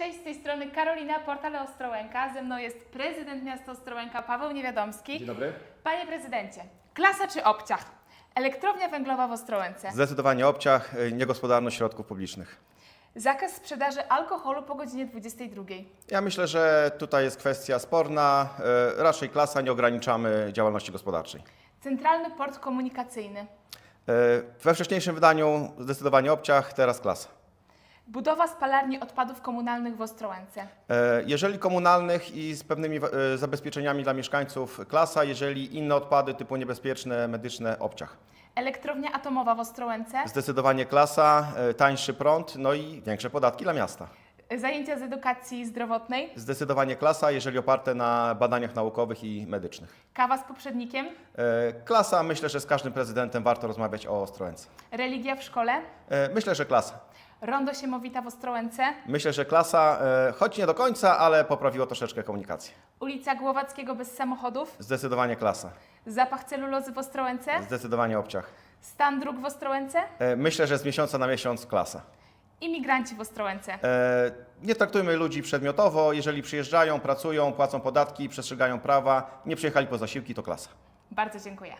Cześć, z tej strony Karolina, portal Ostrołęka. Ze mną jest prezydent miasta Ostrołęka Paweł Niewiadomski. Dzień dobry. Panie prezydencie, klasa czy obciach? Elektrownia węglowa w Ostrołęce. Zdecydowanie obciach, y, niegospodarność środków publicznych. Zakaz sprzedaży alkoholu po godzinie 22. Ja myślę, że tutaj jest kwestia sporna. y, Raczej klasa, nie ograniczamy działalności gospodarczej. Centralny port komunikacyjny. Y, We wcześniejszym wydaniu zdecydowanie obciach, teraz klasa. Budowa spalarni odpadów komunalnych w Ostrołęce. Y, Jeżeli komunalnych i z pewnymi y, zabezpieczeniami dla mieszkańców klasa, jeżeli inne odpady typu niebezpieczne, medyczne, obciach. Elektrownia atomowa w Ostrołęce. Zdecydowanie klasa, y, tańszy prąd, no i większe podatki dla miasta. Zajęcia z edukacji zdrowotnej. Zdecydowanie klasa, jeżeli oparte na badaniach naukowych i medycznych. Kawa z poprzednikiem. Y, Klasa, myślę, że z każdym prezydentem warto rozmawiać o Ostrołęce. Religia w szkole. E, Myślę, że klasa. Rondo Siemowita w Ostrołęce. Myślę, że klasa, e, choć nie do końca, ale poprawiło troszeczkę komunikację. Ulica Głowackiego bez samochodów. Zdecydowanie klasa. Zapach celulozy w Ostrołęce. Zdecydowanie obciach. Stan dróg w Ostrołęce. E, Myślę, że z miesiąca na miesiąc klasa. Imigranci w Ostrołęce. E, Nie traktujmy ludzi przedmiotowo. Jeżeli przyjeżdżają, pracują, płacą podatki, przestrzegają prawa, nie przyjechali po zasiłki, to klasa. Bardzo dziękuję.